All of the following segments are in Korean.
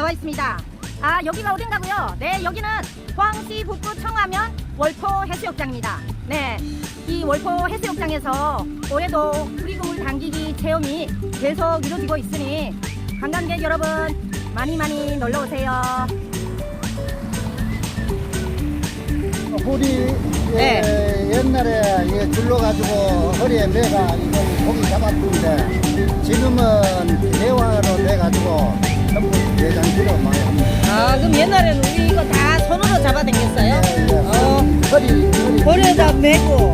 나와 있습니다. 아 여기가 어딘가고요? 네 여기는 포항시 북구 청하면 월포 해수욕장입니다. 네, 이 월포 해수욕장에서 올해도 프리그물 당기기 체험이 계속 이루어지고 있으니 관광객 여러분 많이 많이 놀러 오세요. 우리 네. 예, 옛날에 예, 줄로 가지고 허리에 매가 고기 잡았는데 지금은 대화로 돼 가지고 옛날에는 우리 이거 다 손으로 잡아당겼어요? 어. 허리 허리 고려다 메고.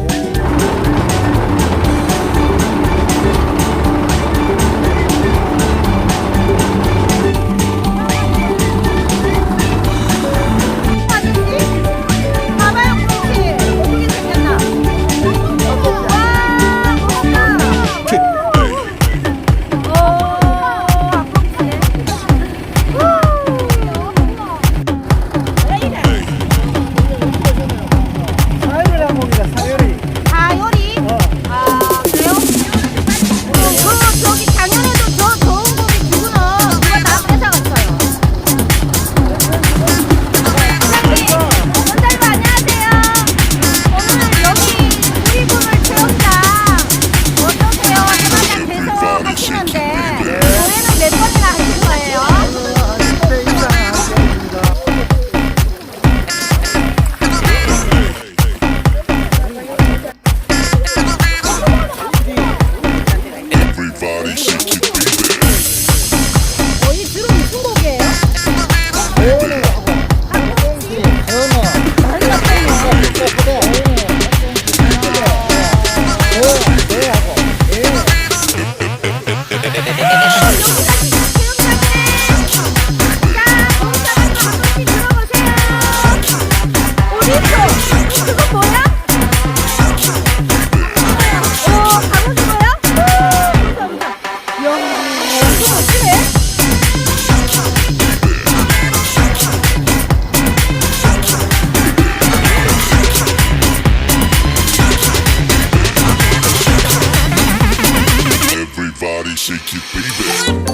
shake it, baby.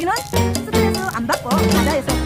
여기는 스트레스 안 받고 바다에서